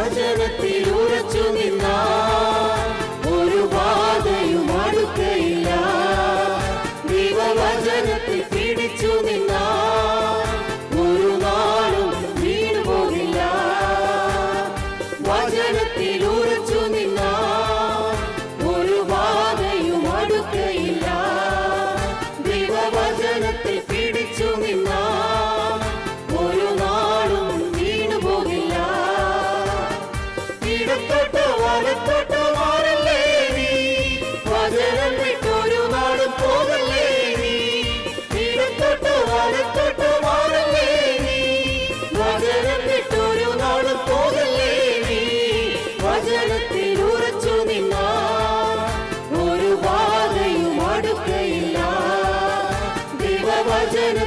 വചനത്തിൽ ഉറച്ചു നിന്നാ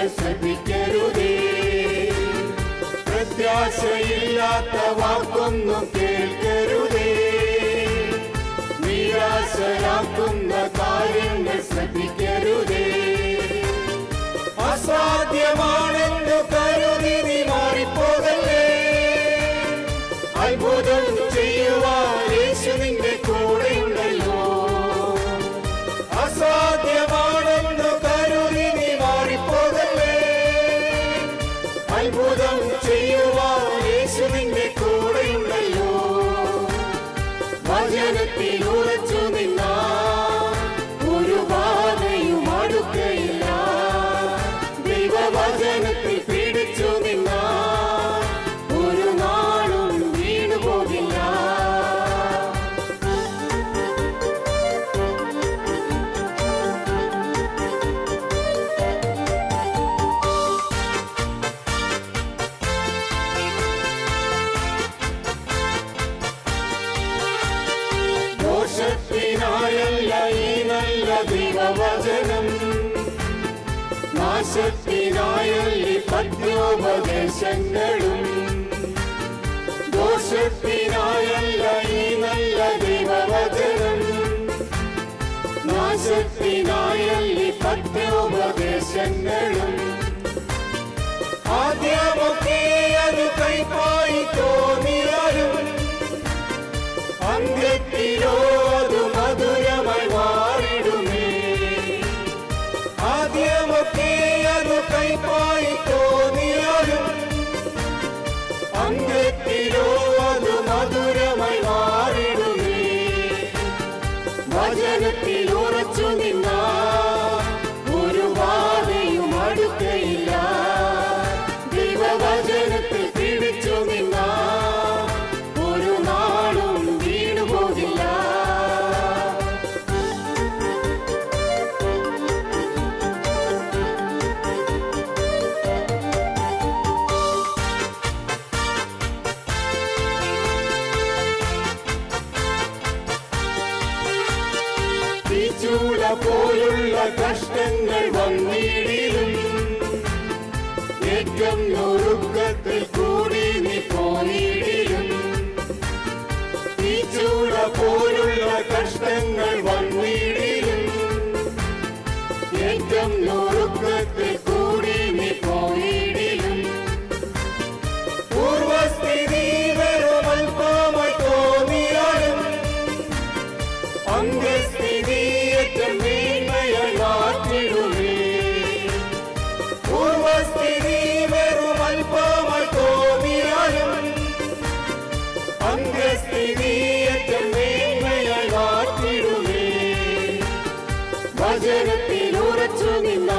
കാര്യങ്ങൾ ശ്രദ്ധിക്കരുതേ പ്രത്യാശയില്ലാത്ത വാക്കൊന്നും കേൾക്കരുതേ. നിരാശരാക്കുന്ന കാര്യങ്ങൾ ശ്രദ്ധിക്കരുതേ. ദൈവവചനം. നാശത്തിനായല്ല പത്യോപദേശങ്ങളും. ദോഷത്തിനായല്ല ഈ നല്ല ദൈവവചനം. നാശത്തിനായല്ലി പത്യോപദേശങ്ങളും. വചനത്തിൽ ഉറച്ചു നിന്നാ പോലുള്ള കഷ്ടങ്ങൾ വന്നിടിലും ഏറ്റം നൊറുക്കത്തിൽ കൂടി നീ പോയിടിലും ചൂട പോലുള്ള കഷ്ടങ്ങൾ വചനത്തിൽ ഉറച്ചു നിന്ന